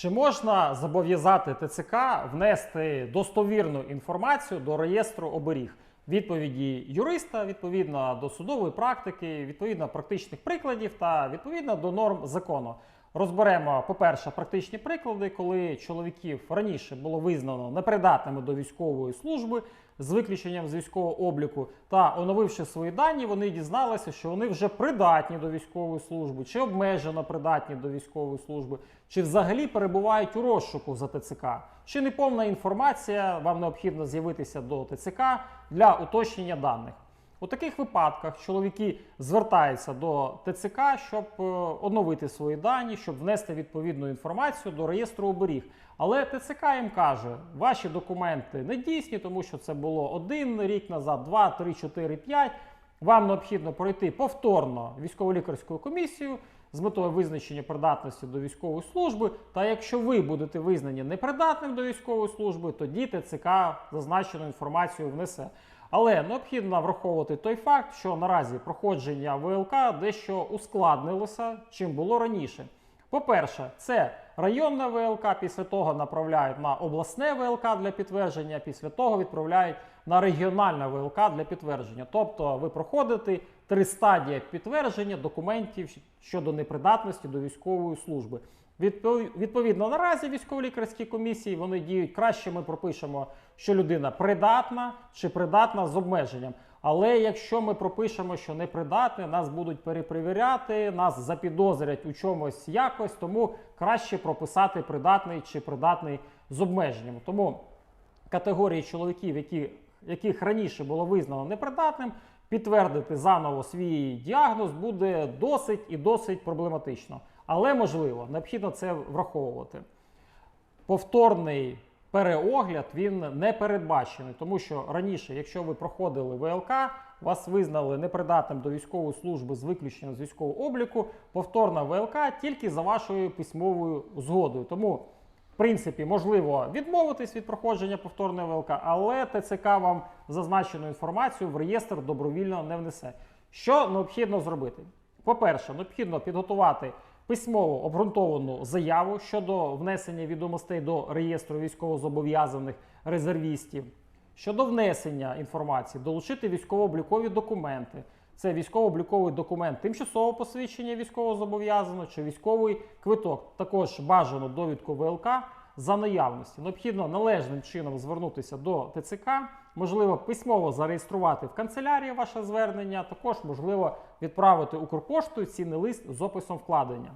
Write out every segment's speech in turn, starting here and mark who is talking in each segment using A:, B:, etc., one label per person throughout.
A: Чи можна зобов'язати ТЦК внести достовірну інформацію до реєстру оберіг? Відповіді юриста відповідно до судової практики, відповідно практичних прикладів та відповідно до норм закону. Розберемо, по-перше, практичні приклади, коли чоловіків раніше було визнано непридатними до військової служби з виключенням з військового обліку, та оновивши свої дані, вони дізналися, що вони вже придатні до військової служби, чи обмежено придатні до військової служби, чи взагалі перебувають у розшуку за ТЦК. Чи неповна інформація, вам необхідно з'явитися до ТЦК для уточнення даних. У таких випадках чоловіки звертаються до ТЦК, щоб е, оновити свої дані, щоб внести відповідну інформацію до реєстру оберіг. Але ТЦК їм каже, ваші документи не дійсні, тому що це було один рік назад, два, три, чотири, п'ять. Вам необхідно пройти повторно військово-лікарську комісію з метою визначення придатності до військової служби. Та якщо ви будете визнані непридатним до військової служби, тоді ТЦК зазначену інформацію внесе. Але необхідно враховувати той факт, що наразі проходження ВЛК дещо ускладнилося, чим було раніше. По-перше, це районне ВЛК, після того направляють на обласне ВЛК для підтвердження, після того відправляють на регіональне ВЛК для підтвердження. Тобто ви проходите три стадії підтвердження документів щодо непридатності до військової служби. Відповідно, наразі військово-лікарські комісії вони діють краще. Ми пропишемо, що людина придатна чи придатна з обмеженням. Але якщо ми пропишемо, що непридатний, нас будуть перепровіряти, нас запідозрять у чомусь якось, тому краще прописати придатний чи придатний з обмеженням. Тому категорії чоловіків, які, яких раніше було визнано непридатним, підтвердити заново свій діагноз буде досить і досить проблематично. Але можливо, необхідно це враховувати. Повторний переогляд він не передбачений, тому що раніше, якщо ви проходили ВЛК, вас визнали непридатним до військової служби з виключенням з військового обліку, повторна ВЛК тільки за вашою письмовою згодою. Тому, принципі, можливо відмовитись від проходження повторної ВЛК, але ТЦК вам зазначену інформацію в реєстр добровільно не внесе. Що необхідно зробити? По-перше, необхідно підготувати письмово обґрунтовану заяву щодо внесення відомостей до реєстру військовозобов'язаних резервістів. Щодо внесення інформації, долучити військово-облікові документи. Це військово-обліковий документ, тимчасове посвідчення військовозобов'язаного чи військовий квиток. Також бажано довідку ВЛК за наявності. Необхідно належним чином звернутися до ТЦК, можливо, письмово зареєструвати в канцелярії ваше звернення. Також можливо відправити Укрпоштою цінний лист з описом вкладення.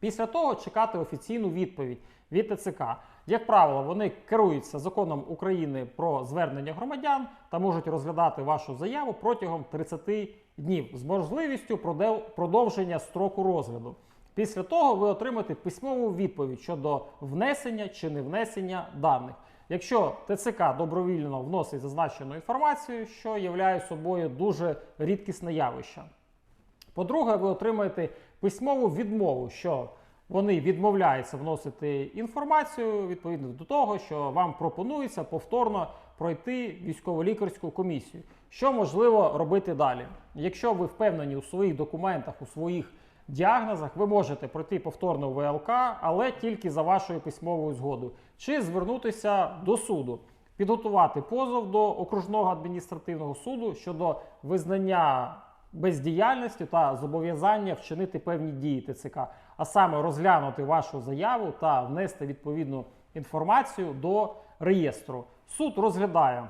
A: Після того чекати офіційну відповідь від ТЦК. Як правило, вони керуються законом України про звернення громадян та можуть розглядати вашу заяву протягом 30 днів з можливістю продовження строку розгляду. Після того ви отримаєте письмову відповідь щодо внесення чи не внесення даних. Якщо ТЦК добровільно вносить зазначену інформацію, що являє собою дуже рідкісне явище. По-друге, ви отримаєте письмову відмову, що вони відмовляються вносити інформацію відповідно до того, що вам пропонується повторно пройти військово-лікарську комісію. Що можливо робити далі? Якщо ви впевнені у своїх документах, у своїх діагнозах, ви можете пройти повторну ВЛК, але тільки за вашою письмовою згодою, чи звернутися до суду підготувати позов до окружного адміністративного суду щодо визнання бездіяльності та зобов'язання вчинити певні дії ТЦК, а саме розглянути вашу заяву та внести відповідну інформацію до реєстру. Суд розглядає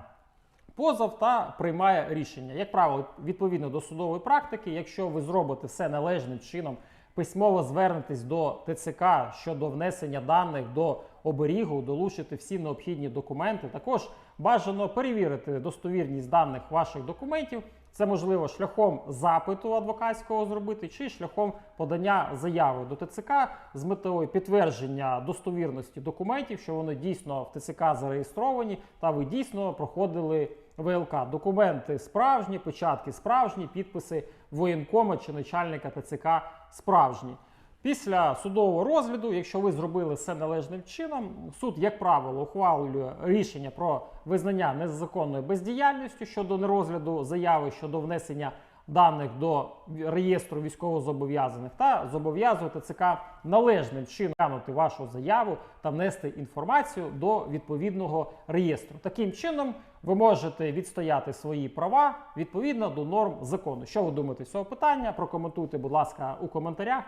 A: позов та приймає рішення. Як правило, відповідно до судової практики, якщо ви зробите все належним чином, письмово звернетесь до ТЦК щодо внесення даних до оберігу, долучити всі необхідні документи. Також бажано перевірити достовірність даних ваших документів. Це можливо шляхом запиту адвокатського зробити чи шляхом подання заяви до ТЦК з метою підтвердження достовірності документів, що вони дійсно в ТЦК зареєстровані та ви дійсно проходили ВЛК. Документи справжні, печатки справжні, підписи воєнкома чи начальника ТЦК справжні. Після судового розгляду, якщо ви зробили все належним чином, суд, як правило, ухвалює рішення про визнання незаконною бездіяльністю щодо нерозгляду заяви щодо внесення даних до реєстру військовозобов'язаних та зобов'язує ТЦК належним чином глянути вашу заяву та внести інформацію до відповідного реєстру. Таким чином ви можете відстояти свої права відповідно до норм закону. Що ви думаєте з цього питання? Прокоментуйте, будь ласка, у коментарях.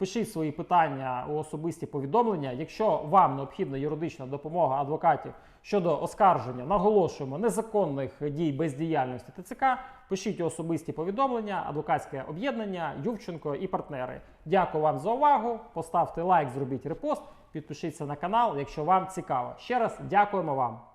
A: Пишіть свої питання у особисті повідомлення. Якщо вам необхідна юридична допомога адвокатів щодо оскарження, наголошуємо незаконних дій бездіяльності ТЦК, пишіть у особисті повідомлення, адвокатське об'єднання, Ювченко і партнери. Дякую вам за увагу. Поставте лайк, зробіть репост, підпишіться на канал, якщо вам цікаво. Ще раз дякуємо вам.